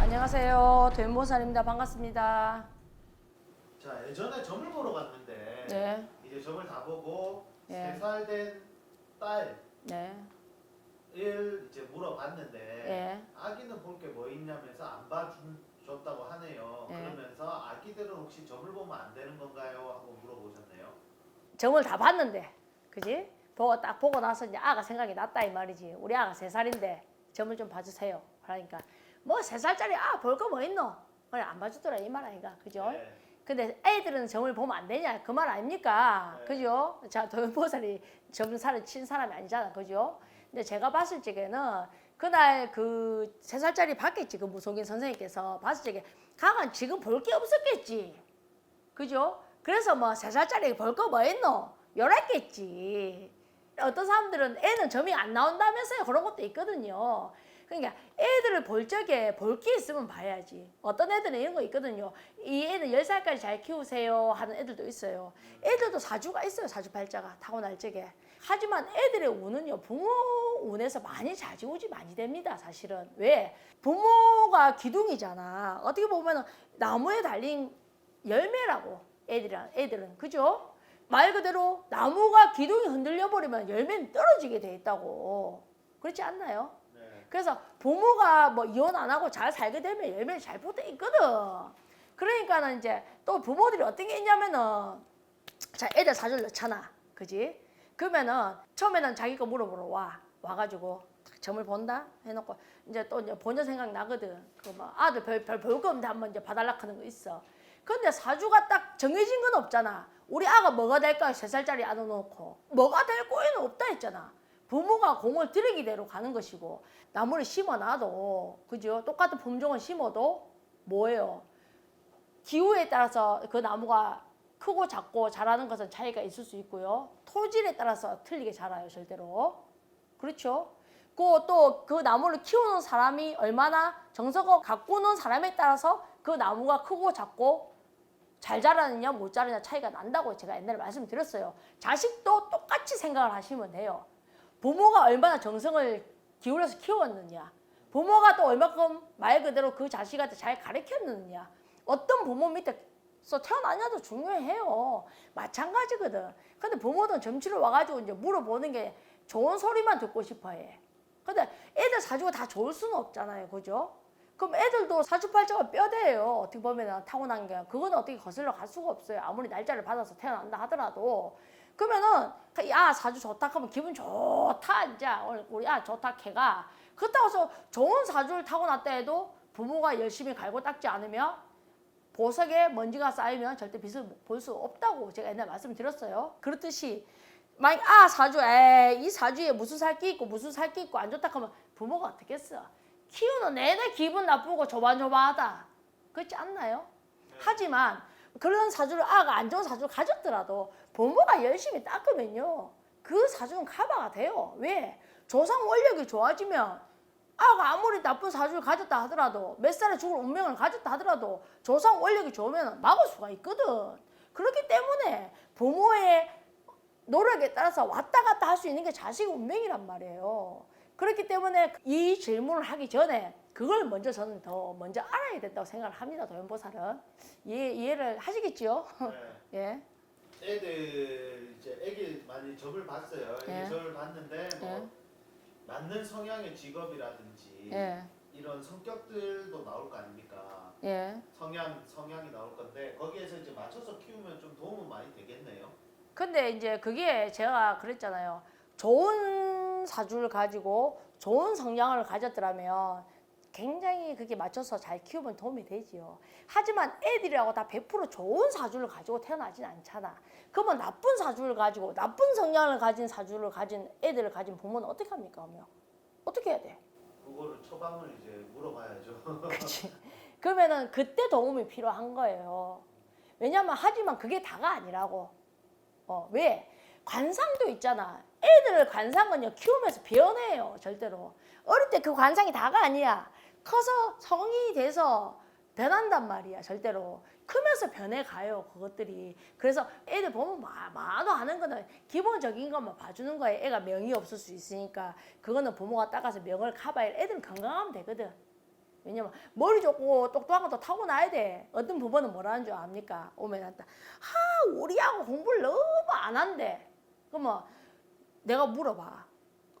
안녕하세요. 된보살입니다. 반갑습니다. 자 예전에 점을 보러 갔는데 네, 이제 점을 다 보고 예. 세 살 된 딸을 네, 이제 물어봤는데 예. 아기는 볼 게 뭐 있냐면서 안 봐줬다고 하네요. 예. 그러면서 아기들은 혹시 점을 보면 안 되는 건가요? 하고 물어보셨네요. 점을 다 봤는데, 그지? 보고 딱 보고 나서 이제 아가 생각이 났다 이 말이지. 우리 아가 세 살인데 점을 좀 봐주세요. 그러니까 뭐 세 살짜리 아 볼 거 뭐 있노? 그래 안 봐주더라 이 말 아닌가, 그죠? 네. 근데 애들은 점을 보면 안 되냐 그 말 아닙니까? 네. 그죠? 자 도연보살이 점살을 친 사람이 아니잖아, 그죠? 근데 제가 봤을 적에는 그날 그 세 살짜리 봤겠지 그 무속인 선생님께서 봤을 적에 가간 지금 볼 게 없었겠지, 그죠? 그래서 뭐 세 살짜리 볼 거 뭐 있노? 열었겠지. 어떤 사람들은 애는 점이 안 나온다면서요 그런 것도 있거든요. 그러니까 애들을 볼 적에 볼 게 있으면 봐야지. 어떤 애들은 이런 거 있거든요. 이 애는 열살까지잘 키우세요 하는 애들도 있어요. 애들도 사주가 있어요. 사주팔자가 타고날 적에. 하지만 애들의 운은요. 부모 운에서 많이 자지우지 많이 됩니다. 사실은. 왜? 부모가 기둥이잖아. 어떻게 보면 나무에 달린 열매라고 애들은 애들은 그죠? 말 그대로 나무가 기둥이 흔들려 버리면 열매는 떨어지게 돼 있다고. 그렇지 않나요? 네. 그래서 부모가 뭐 이혼 안 하고 잘 살게 되면 열매를 잘 뻗어 있거든. 그러니까는 이제 또 부모들이 어떤 게 있냐면은 자 애들 사줄 넣잖아, 그지? 그러면은 처음에는 자기 거 물어보러 와 와가지고 딱 점을 본다 해놓고 이제 또 이제 본전 생각 나거든. 그뭐 아들 별별볼 거 없는데 한번 이제 봐달라 하는 거 있어. 근데 사주가 딱 정해진 건 없잖아. 우리 아가 뭐가 될까 세 살짜리 안아놓고 뭐가 될 거에는 없다 했잖아. 부모가 공을 들이기대로 가는 것이고 나무를 심어놔도 그죠? 똑같은 품종을 심어도 뭐예요? 기후에 따라서 그 나무가 크고 작고 자라는 것은 차이가 있을 수 있고요. 토질에 따라서 틀리게 자라요, 절대로. 그렇죠? 그 또 그 나무를 키우는 사람이 얼마나 정성을 가꾸는 사람에 따라서 그 나무가 크고 작고 잘 자라느냐 못 자라느냐 차이가 난다고 제가 옛날에 말씀드렸어요. 자식도 똑같이 생각을 하시면 돼요. 부모가 얼마나 정성을 기울여서 키웠느냐. 부모가 또 얼마큼 말 그대로 그 자식한테 잘 가르쳤느냐. 어떤 부모 밑에서 태어나냐도 중요해요. 마찬가지거든. 근데 부모는 점치러 와가지고 이제 물어보는 게 좋은 소리만 듣고 싶어 해. 근데 애들 사주가 다 좋을 수는 없잖아요. 그죠? 그럼 애들도 사주팔자가 뼈대예요. 어떻게 보면 타고난 게. 그건 어떻게 거슬러 갈 수가 없어요. 아무리 날짜를 받아서 태어난다 하더라도. 그러면은 야 사주 좋다 하면 기분 좋다 이제 오늘 우리 야 좋다 걔가 그렇다고 해서 좋은 사주를 타고났다 해도 부모가 열심히 갈고 닦지 않으면 보석에 먼지가 쌓이면 절대 빛을 볼 수 없다고 제가 옛날 말씀드렸어요. 그렇듯이 만약 아 사주 에이 사주에 무슨 살기 있고 무슨 살기 있고 안 좋다 하면 부모가 어떻겠어? 키우는 내내 기분 나쁘고 조반조반하다. 그렇지 않나요? 하지만 그런 사주를 아가 안 좋은 사주를 가졌더라도 부모가 열심히 닦으면요. 그 사주는 커버가 돼요. 왜? 조상 원력이 좋아지면 아가 아무리 나쁜 사주를 가졌다 하더라도 몇 살에 죽을 운명을 가졌다 하더라도 조상 원력이 좋으면 막을 수가 있거든. 그렇기 때문에 부모의 노력에 따라서 왔다 갔다 할 수 있는 게 자식 운명이란 말이에요. 그렇기 때문에 이 질문을 하기 전에 그걸 먼저 저는 더 먼저 알아야 된다고 생각을 합니다. 도연보살은 이해, 이해를 하시겠지요? 네. 예. 애들 이제 애기 많이 점을 봤어요. 애기 예. 점을 봤는데 뭐 예. 맞는 성향의 직업이라든지 예, 이런 성격들도 나올 거 아닙니까? 예. 성향 성향이 나올 건데 거기에서 이제 맞춰서 키우면 좀 도움은 많이 되겠네요. 근데 이제 그게 제가 그랬잖아요. 좋은 사주를 가지고 좋은 성향을 가졌더라면 굉장히 그게 맞춰서 잘 키우면 도움이 되지요. 하지만 애들이라고 다 100% 좋은 사주를 가지고 태어나진 않잖아. 그러면 나쁜 사주를 가지고 나쁜 성향을 가진 사주를 가진 애들을 가진 부모는 어떻게 합니까? 그러면 어떻게 해야 돼? 그거를 처방을 이제 물어봐야죠. 그렇지. 그러면은 그때 도움이 필요한 거예요. 왜냐면 하지만 그게 다가 아니라고. 어, 왜? 관상도 있잖아. 애들을 관상은요 키우면서 변해요 절대로. 어릴 때 그 관상이 다가 아니야. 커서 성인이 돼서 변한단 말이야 절대로 크면서 변해가요 그것들이 그래서 애들 보면 마, 마도 하는 거는 기본적인 것만 봐주는 거예요 애가 명이 없을 수 있으니까 그거는 부모가 따가서 명을 커봐야 애들은 건강하면 되거든 왜냐면 머리 좋고 똑똑한 것도 타고나야 돼 어떤 부모는 뭐라는 줄 압니까 오면 한다 하 우리하고 공부를 너무 안 한대 그러면 내가 물어봐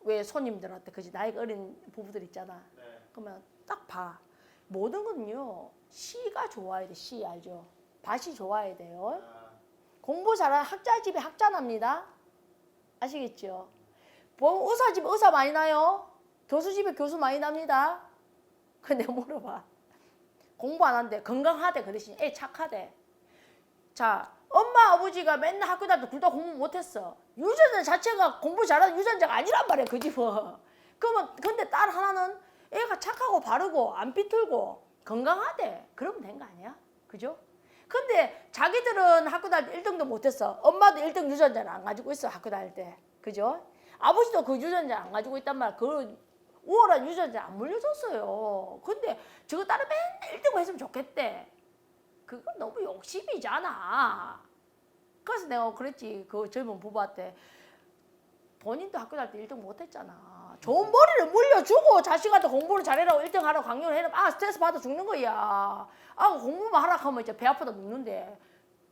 왜 손님들한테 그지 나이가 어린 부부들 있잖아 네. 그러면 딱 봐. 모든 건요. 시가 좋아야 돼. 시 알죠? 밭이 좋아야 돼요. 아, 공부 잘하는 학자 집에 학자 납니다. 아시겠죠? 뭐 의사 집에 의사 많이 나요. 교수 집에 교수 많이 납니다. 근데 물어봐. 공부 안 한대. 건강하대. 그 대신 애 착하대. 자, 엄마 아버지가 맨날 학교 다닐 때둘다 공부 못했어. 유전자 자체가 공부 잘하는 유전자가 아니란 말이야 그 집은. 그러면 근데 딸 하나는 애가 착하고 바르고 안 삐뚤고 건강하대. 그러면 된 거 아니야? 그죠? 근데 자기들은 학교 다닐 때 1등도 못했어. 엄마도 1등 유전자를 안 가지고 있어 학교 다닐 때. 그죠? 아버지도 그 유전자 안 가지고 있단 말이야. 그 우월한 유전자 안 물려줬어요. 근데 저거 딸은 맨날 1등 했으면 좋겠대. 그건 너무 욕심이잖아. 그래서 내가 그랬지. 그 젊은 부부한테 본인도 학교 다닐 때 1등 못했잖아. 좋은 머리를 물려주고 자식한테 공부를 잘해라고 1등 하라고 강요를 해라. 아 스트레스 받아 죽는 거야. 아 공부만 하라 하면 이제 배 아프다 죽는데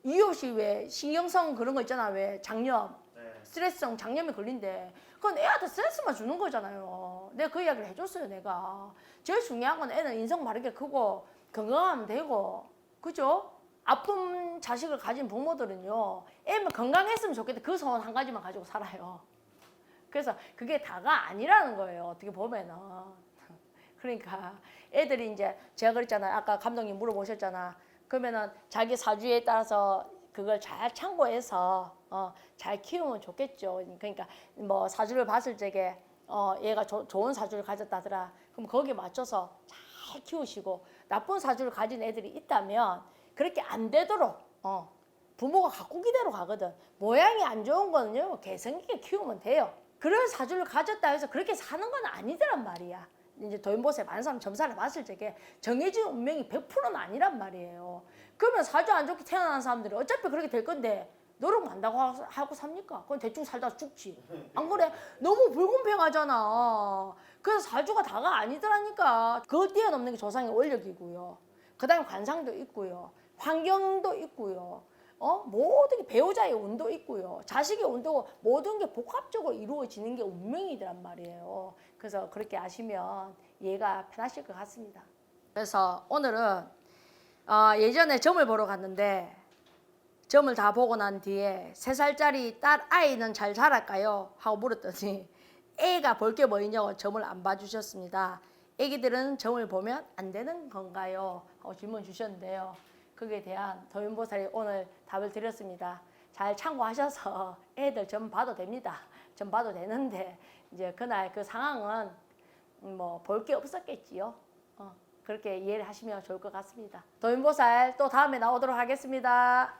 이유 없이 왜 신경성 그런 거 있잖아. 왜 장염. 네. 스트레스성 장염이 걸린대. 그건 애한테 스트레스만 주는 거잖아요. 내가 그 이야기를 해줬어요, 내가. 제일 중요한 건 애는 인성 바르게 크고 건강하면 되고, 그죠? 아픈 자식을 가진 부모들은요, 애면 건강했으면 좋겠다. 그 소원 한 가지만 가지고 살아요. 그래서 그게 다가 아니라는 거예요, 어떻게 보면은. 그러니까 애들이 이제 제가 그랬잖아요. 아까 감독님 물어보셨잖아. 그러면은 자기 사주에 따라서 그걸 잘 참고해서 어, 잘 키우면 좋겠죠. 그러니까 뭐 사주를 봤을 적에 어, 얘가 조- 좋은 사주를 가졌다더라. 그럼 거기에 맞춰서 잘 키우시고 나쁜 사주를 가진 애들이 있다면 그렇게 안 되도록 어, 부모가 가꾸기 대로 가거든. 모양이 안 좋은 거는요 개성 있게 키우면 돼요. 그런 사주를 가졌다 해서 그렇게 사는 건 아니더란 말이야. 이제 많은 사람 점사를 봤을 적에 정해진 운명이 100%는 아니란 말이에요. 그러면 사주 안 좋게 태어난 사람들이 어차피 그렇게 될 건데 노력 한다고 하- 하고 삽니까? 그건 대충 살다 죽지. 안 그래? 너무 불공평하잖아. 그래서 사주가 다가 아니더라니까. 그걸 뛰어넘는 게 조상의 원력이고요. 그 다음에 관상도 있고요. 환경도 있고요. 어? 모든 게 배우자의 운도 있고요. 자식의 운도 모든 게 복합적으로 이루어지는 게 운명이란 말이에요. 그래서 그렇게 아시면 이해가 편하실 것 같습니다. 그래서 오늘은 어, 예전에 점을 보러 갔는데 점을 다 보고 난 뒤에 세 살짜리 딸 아이는 잘 자랄까요? 하고 물었더니 애가 볼 게 뭐 있냐고 점을 안 봐주셨습니다. 애기들은 점을 보면 안 되는 건가요? 하고 질문 주셨는데요. 거기에 대한 도인보살이 오늘 답을 드렸습니다. 잘 참고하셔서 애들 점 봐도 됩니다. 점 봐도 되는데 이제 그날 그 상황은 뭐 볼 게 없었겠지요. 어, 그렇게 이해를 하시면 좋을 것 같습니다. 도인보살 또 다음에 나오도록 하겠습니다.